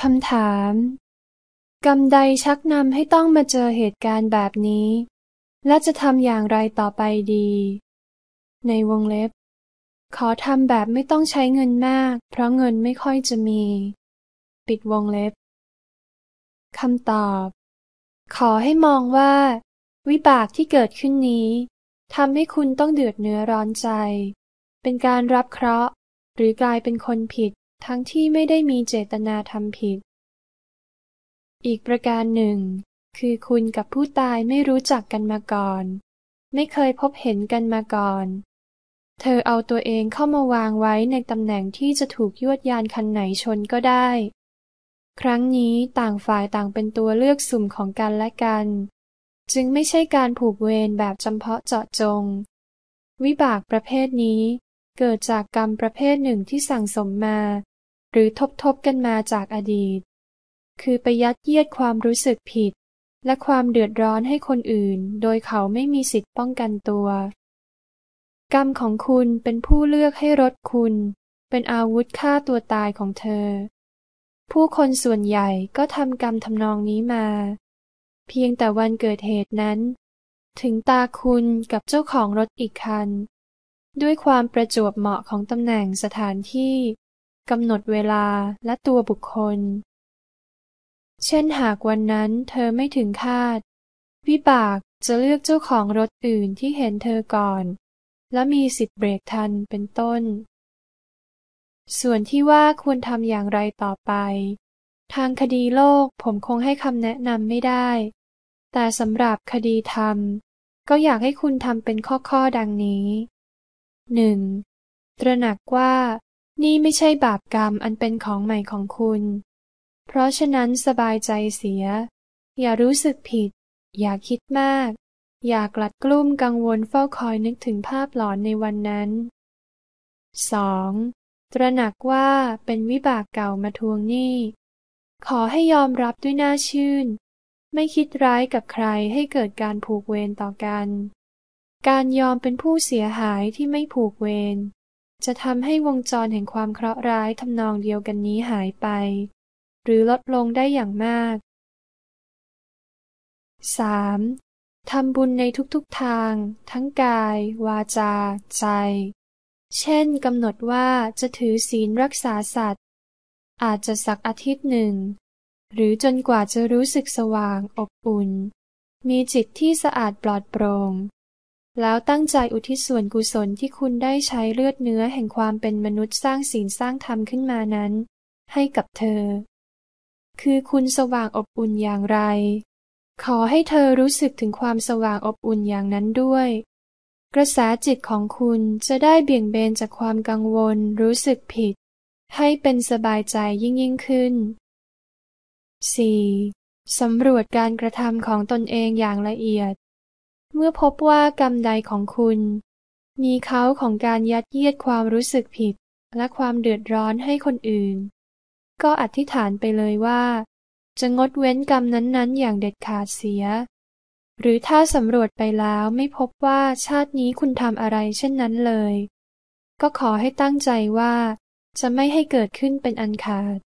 คำถาม กรรมใดชักนำให้ต้องมาเจอเหตุการณ์แบบนี้ และจะทำอย่างไรต่อไปดี ในวงเล็บ ขอทำแบบไม่ต้องใช้เงินมาก เพราะเงินไม่ค่อยจะมี ปิดวงเล็บคำตอบ ขอให้มองว่า วิบากที่เกิดขึ้นนี้ทำให้คุณต้องเดือดเนื้อร้อนใจ เป็นการรับเคราะห์ หรือกลายเป็นคนผิด ทั้งที่ไม่ได้มีเจตนาทำผิด อีกประการหนึ่ง คือคุณกับผู้ตายไม่รู้จักกันมาก่อน ไม่เคยพบเห็นกันมาก่อน เธอเอาตัวเองเข้ามาวางไว้ในตำแหน่งที่จะถูกยวดยานคันไหนชนก็ได้ ครั้งนี้ต่างฝ่ายต่างเป็นตัวเลือกสุ่มของกันและกัน จึงไม่ใช่การผูกเวรแบบจำเพาะเจาะจง วิบากประเภทนี้ เกิดจากกรรมประเภทหนึ่งที่สั่งสมมา หรือทบทบกันมาจากอดีต คือไปยัดเยียดความรู้สึกผิด และความเดือดร้อนให้คนอื่น โดยเขาไม่มีสิทธิ์ป้องกันตัว กรรมของคุณเป็นผู้เลือกให้รถคุณ เป็นอาวุธฆ่าตัวตายของเธอ ผู้คนส่วนใหญ่ก็ทำกรรมทำนองนี้มา เพียงแต่วันเกิดเหตุนั้น ถึงตาคุณกับเจ้าของรถอีกคัน ด้วยความประจวบเหมาะของตำแหน่งสถานที่กำหนดเวลาและตัวบุคคล เช่นหากวันนั้นเธอไม่ถึงคาด วิบากจะเลือกเจ้าของรถอื่นที่เห็นเธอก่อน และมีสิทธิ์เบรกทันเป็นต้น ส่วนที่ว่าควรทำอย่างไรต่อไป ทางคดีโลกผมคงให้คำแนะนำไม่ได้ แต่สำหรับคดีธรรม ก็อยากให้คุณทำเป็นข้อๆดังนี้ หนึ่งตระหนักว่านี่ไม่ใช่บาปกรรมอันเป็นของใหม่ของคุณ เพราะฉะนั้นสบายใจเสีย อย่ารู้สึกผิด อย่าคิดมาก อย่ากลัดกลุ้มกังวลเฝ้าคอยนึกถึงภาพหลอนในวันนั้น 2. ตระหนักว่าเป็นวิบากเก่ามาทวงหนี้ ขอให้ยอมรับด้วยหน้าชื่น ไม่คิดร้ายกับใครให้เกิดการผูกเวรต่อกัน การยอมเป็นผู้เสียหายที่ไม่ผูกเวรจะทำให้วงจรแห่งความเคราะห์ร้ายทำนองเดียวกันนี้หายไป หรือลดลงได้อย่างมาก 3. ทำบุญในทุกๆทาง ทั้งกาย วาจา ใจ เช่นกำหนดว่าจะถือศีลรักษาสัตว์ อาจจะสักอาทิตย์หนึ่ง หรือจนกว่าจะรู้สึกสว่างอบอุ่น มีจิตที่สะอาดปลอดโปร่ง แล้วตั้งใจอุทิศส่วนกุศลที่คุณได้ใช้เลือดเนื้อแห่งความเป็นมนุษย์สร้างศีลสร้างธรรมขึ้นมานั้น ให้กับเธอ คือคุณสว่างอบอุ่นอย่างไร ขอให้เธอรู้สึกถึงความสว่างอบอุ่นอย่างนั้นด้วย กระแสจิตของคุณจะได้เบี่ยงเบนจากความกังวลรู้สึกผิด ให้เป็นสบายใจยิ่งยิ่งขึ้น 4. สำรวจการกระทำของตนเองอย่างละเอียด เมื่อพบว่ากรรมใดของคุณ มีเขาของการยัดเยียดความรู้สึกผิด และความเดือดร้อนให้คนอื่น ก็อธิษฐานไปเลยว่า จะงดเว้นกรรมนั้นๆ อย่างเด็ดขาดเสีย หรือถ้าสำรวจไปแล้วไม่พบว่าชาตินี้คุณทำอะไรเช่นนั้นเลย ก็ขอให้ตั้งใจว่าจะไม่ให้เกิดขึ้นเป็นอันขาด